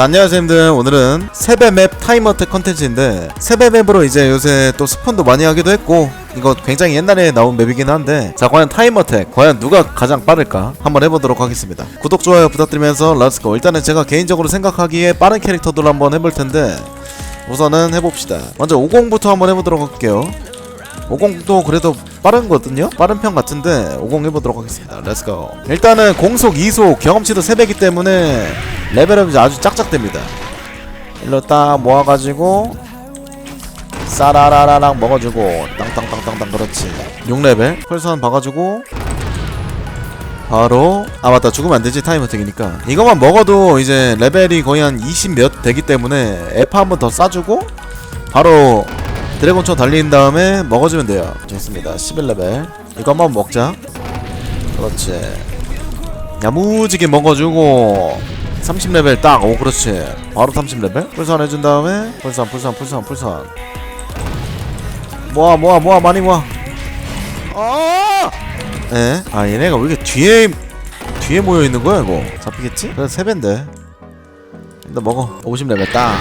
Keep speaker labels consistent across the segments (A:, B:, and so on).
A: 자 안녕하세요 님들. 오늘은 세배맵 타임어택 컨텐츠인데 세배맵으로 이제 요새 또 스폰도 많이 하기도 했고 이거 굉장히 옛날에 나온 맵이긴 한데 자 과연 타임어택 과연 누가 가장 빠를까? 한번 해보도록 하겠습니다. 구독 좋아요 부탁드리면서 렛츠고. 일단은 제가 개인적으로 생각하기에 빠른 캐릭터들로 한번 해볼 텐데 우선은 해봅시다. 먼저 50부터 한번 해보도록 할게요. 50도 그래도 빠른거든요? 빠른 편 같은데 50 해보도록 하겠습니다. 렛츠고 일단은 공속 2속 경험치도 3배기 때문에 레벨업이 아주 짝짝됩니다. 일로 딱 모아가지고 싸라라라랑 먹어주고 땅땅땅땅땅 그렇지. 6레벨. 펄선 봐가지고 바로 아 맞다. 죽으면 안되지. 타임 어택이니까. 이것만 먹어도 이제 레벨이 거의 한 20 몇 되기 때문에 에파 한번 더 싸주고 바로 드래곤초 달린 다음에 먹어주면 돼요. 좋습니다. 11레벨. 이거 한번 먹자. 그렇지. 야무지게 먹어주고 30레벨 딱. 오 그렇지. 바로 30레벨? 풀선 해준 다음에 풀선 풀선 풀선 풀선 모아 모아 모아. 많이 모아. 아! 에? 아 얘네가 왜 이렇게 뒤에 뒤에 모여있는 거야 이거? 잡히겠지? 그래 3배인데. 일단 먹어. 50레벨 딱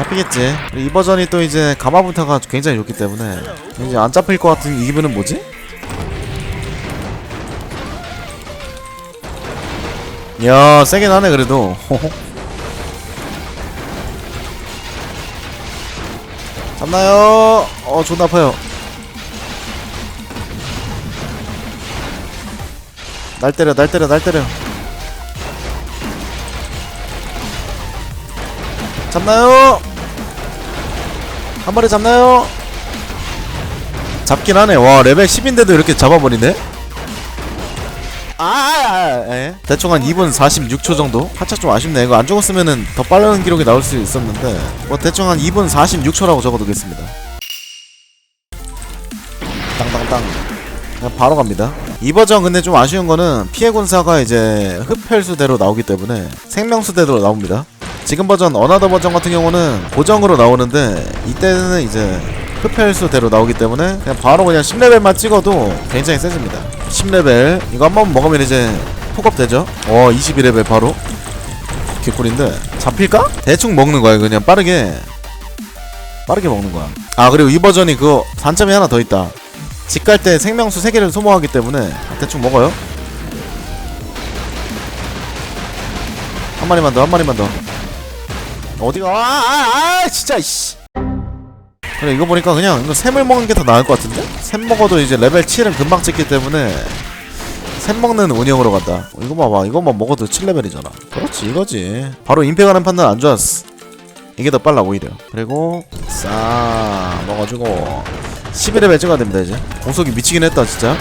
A: 잡히겠지. 이 버전이 또 이제 가마분타가 굉장히 좋기 때문에 이제 안 잡힐 것 같은 이 기분은 뭐지? 야 세긴 하네 그래도 잡나요? 어 존나 아파요 날 때려 날 때려 날 때려 잡나요? 한 마리 잡나요? 잡긴 하네. 와, 레벨 10인데도 이렇게 잡아버리네? 아, 아, 아, 예. 대충 한 2분 46초 정도? 살짝 좀 아쉽네. 이거 안 죽었으면은 더 빠른 기록이 나올 수 있었는데, 뭐 대충 한 2분 46초라고 적어두겠습니다. 땅땅땅. 그냥 바로 갑니다. 이 버전 근데 좀 아쉬운 거는 피해 군사가 이제 흡혈수대로 나오기 때문에 생명수대로 나옵니다. 지금 버전 어나더 버전 같은 경우는 고정으로 나오는데 이때는 이제 흡혈수대로 나오기 때문에 그냥 바로 그냥 10레벨만 찍어도 굉장히 세집니다. 10레벨 이거 한 번 먹으면 이제 폭업 되죠? 어 22레벨 바로. 개꿀인데. 잡힐까? 대충 먹는 거야 그냥 빠르게. 빠르게 먹는 거야. 아 그리고 이 버전이 그거 단점이 하나 더 있다. 집 갈 때 생명수 3개를 소모하기 때문에 대충 먹어요. 한 마리만 더 한 마리만 더 어디가? 아, 아, 아 진짜 이씨. 그래 이거 보니까 그냥 이거 샘을 먹는 게 더 나을 것 같은데? 샘 먹어도 이제 레벨 7은 금방 찍기 때문에 샘 먹는 운영으로 간다. 어, 이거 봐봐. 이것만 먹어도 7레벨이잖아. 그렇지 이거지. 바로 임팩 하는 판단 안 좋았어. 이게 더 빨라 오히려. 그리고 싸 먹어주고. 11레벨 찍어야 됩니다 이제. 공속이 미치긴 했다 진짜.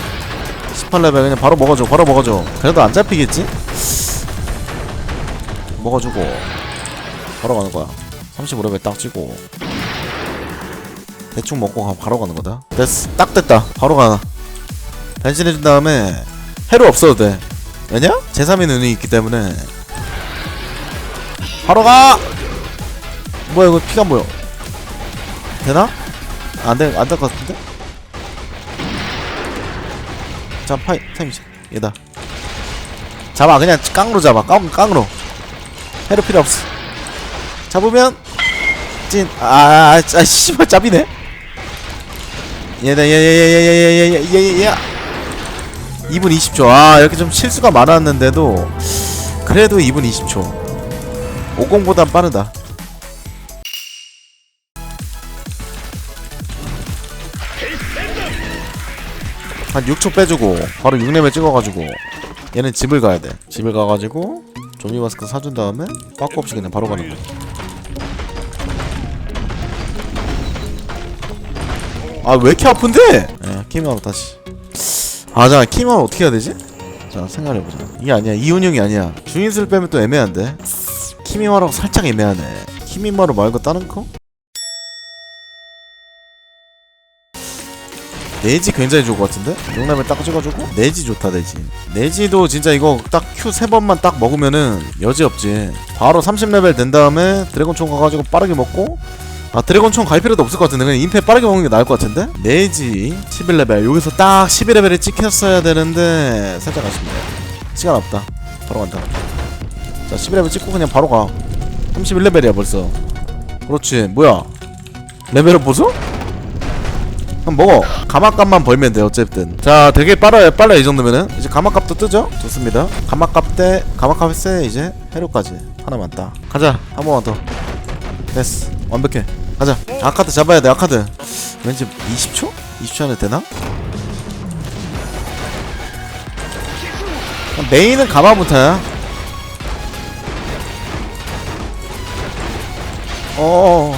A: 18레벨 그냥 바로 먹어줘 바로 먹어줘. 그래도 안 잡히겠지? 먹어주고 바로 가는 거야. 35레벨 딱 찍고. 대충 먹고 가, 바로 가는 거다. 됐어 딱 됐다. 바로 가. 변신해준 다음에 해로 없어도 돼. 왜냐? 제3의 눈이 있기 때문에. 바로 가! 뭐야 이거 피가 안 보여 되나? 안돼 안 될 것 같은데? 자 파이 타임 얘다. 잡아 그냥 깡으로 잡아. 깡, 깡으로. 해로 필요 없어 잡으면 찐아아 아, 아, 씨발 잡이네 얘다 얘얘얘얘얘얘얘얘 2분 20초 아 이렇게 좀 실수가 많았는데도 그래도 2분 20초 50보단 빠르다 한 6초 빼주고 바로 6레벨 찍어가지고 얘는 집을 가야 돼 집을 가가지고 좀비 마스크 사준 다음에 빠꾸 없이 그냥 바로 가는 거야 아 왜 이렇게 아픈데? 예, 키미하고 다시. 아 자 키미하고 어떻게 해야 되지? 자 생각해보자. 이게 아니야. 이운영이 아니야. 주인수를 빼면 또 애매한데. 키미마라고 살짝 애매하네. 키미마로 말고 다른 거? 네지 굉장히 좋을 것 같은데? 용남을 딱 찍어주고? 네지 좋다 네지. 네지도 진짜 이거 딱 Q 세 번만 딱 먹으면은 여지없지. 바로 30레벨 된 다음에 드래곤 총 가가지고 빠르게 먹고 아 드래곤 총 갈 필요도 없을 것 같은데 그냥 임페 빠르게 먹는 게 나을 것 같은데? 네지 11레벨. 여기서 딱 12레벨에 찍혔어야 되는데 살짝 아쉽네요. 시간 없다. 바로 간다. 자 11레벨 찍고 그냥 바로 가. 31레벨이야 벌써. 그렇지. 뭐야? 레벨업 보소? 그럼 먹어. 가마값만 벌면 돼 어쨌든. 자 되게 빨라요 빨라 이 정도면은. 이제 가마값도 뜨죠? 좋습니다. 가마값 대 가마값에 이제 해로까지 하나만 따 가자. 한 번만 더. 됐어 완벽해. 가자. 아카드 잡아야 돼 아카드. 왠지 20초? 20초 안에 되나? 메인은 가마부터야. 어어어.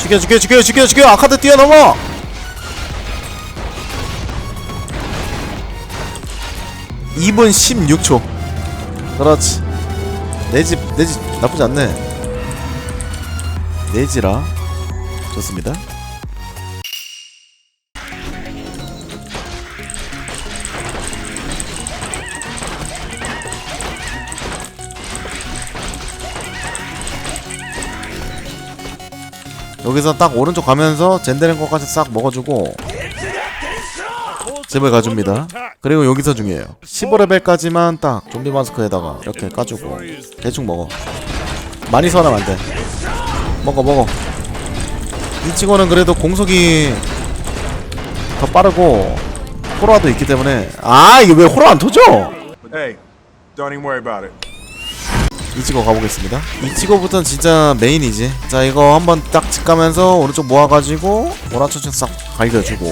A: 죽여 죽여 죽여 죽여 죽여. 아카드 뛰어넘어. 이분 16초. 그렇지. 내 집 내 집 나쁘지 않네 내지라. 좋습니다. 여기서 딱 오른쪽 가면서 젠데렌 거까지 싹 먹어주고 집을 가줍니다. 그리고 여기서 중요해요. 15레벨까지만 딱 좀비 마스크에다가 이렇게 까주고 대충 먹어. 많이 서하면 안돼 먹어 먹어 이 친구는 그래도 공속이 더 빠르고 호러도 있기 때문에 아 이게 왜 호러 안 터져
B: Hey, don't even worry about it.
A: 이치고 가보겠습니다. 이치고부터는 진짜 메인이지. 자 이거 한번 딱 직가면서 오른쪽 모아가지고 오라초층 싹 갈겨주고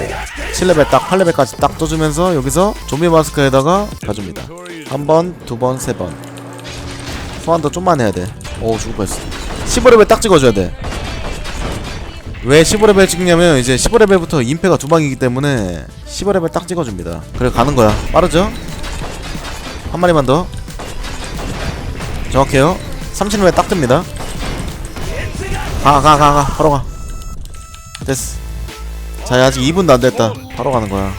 A: 7레벨 딱 8레벨까지 딱 떠주면서 여기서 좀비 마스크에다가 가줍니다. 한 번, 두 번, 세 번. 소환도 좀만 해야 돼. 오 죽을 뻔했어. 15레벨 딱 찍어줘야 돼. 왜 15레벨 찍냐면 이제 15레벨부터 임페가 두 방이기 때문에 15레벨 딱 찍어줍니다. 그래 가는 거야. 빠르죠? 한 마리만 더. 정확해요 30레벨 딱 뜹니다 가 가 가 가 바로 가 됐어 자 아직 2분도 안 됐다 바로 가는 거야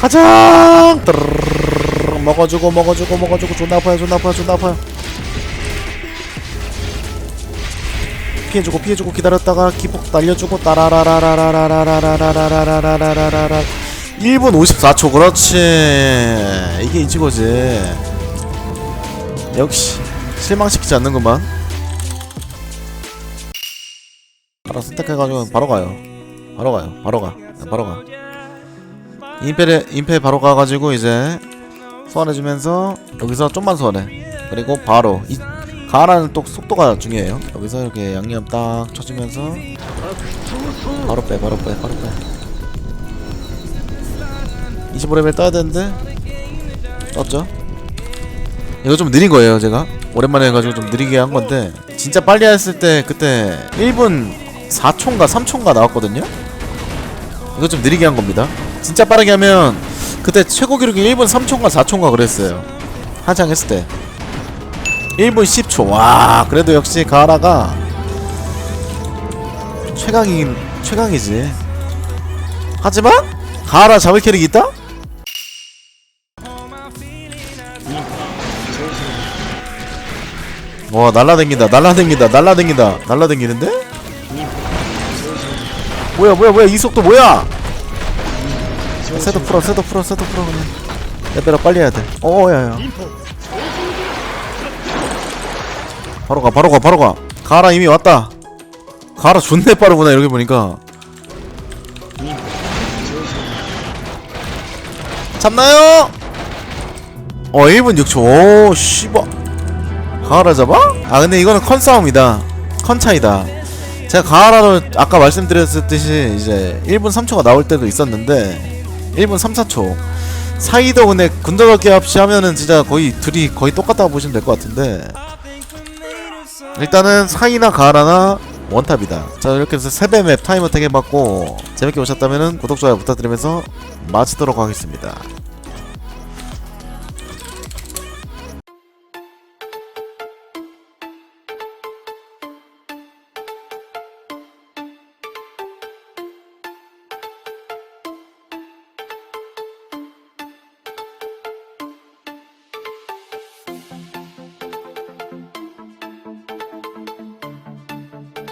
A: 가자. 먹어주고 먹어주고 먹어주고. 존나 아파요 존나 아파요 존나 아파요. 피해주고 피해주고 기다렸다가 기폭 날려주고 따라라라라라라라라라라라라라라라라라 1분 54초 그렇지 이게 이치고지 역시 실망시키지 않는구만 바로 선택해가지고 바로 가요 바로 가요 바로 가 네, 바로 가 임페레 임페 바로 가가지고 이제 소환해주면서 여기서 좀만 소환해. 그리고 바로 이 가라는 또 속도가 중요해요. 여기서 이렇게 양념 딱 쳐주면서 바로 빼 바로 빼 바로 빼. 25레벨 떠야 되는데 떴죠? 이거 좀 느린 거예요 제가. 오랜만에 해가지고 좀 느리게 한 건데 진짜 빨리 했을 때 그때 1분 4초인가 3초인가 나왔거든요? 이거 좀 느리게 한 겁니다. 진짜 빠르게 하면 그때 최고 기록이 1분 3초인가 4초인가 그랬어요. 한창 했을 때. 1분 10초. 와 그래도 역시 가라가 최강이긴 최강이지. 하지만 가라 잡을 캐릭이 있다? 와 날라댕긴다 날라댕긴다 날라댕긴다 날라댕기는데? 뭐야 뭐야 뭐야 이 속도 뭐야 세도 풀어 세도 풀어 세도 풀어 그냥. 레벨업 빨리 해야 돼. 어야야. 바로 가 바로 가 바로 가. 가라 이미 왔다. 가라 존내 빠르구나 이렇게 보니까. 잡나요? 어 1분 6초. 오 씨발. 가하라 잡아? 아 근데 이거는 컨 싸움이다. 컨 차이다. 제가 가하라로 아까 말씀드렸듯이 이제 1분 3초가 나올 때도 있었는데 1분 3, 4초. 사이도 근데 군더더기 없이 하면은 진짜 거의 둘이 거의 똑같다고 보시면 될 것 같은데. 일단은 사이나 가하라나 원탑이다. 자 이렇게 해서 세배 맵 타이머 택 해봤고 재밌게 보셨다면은 구독 좋아요 부탁드리면서 마치도록 하겠습니다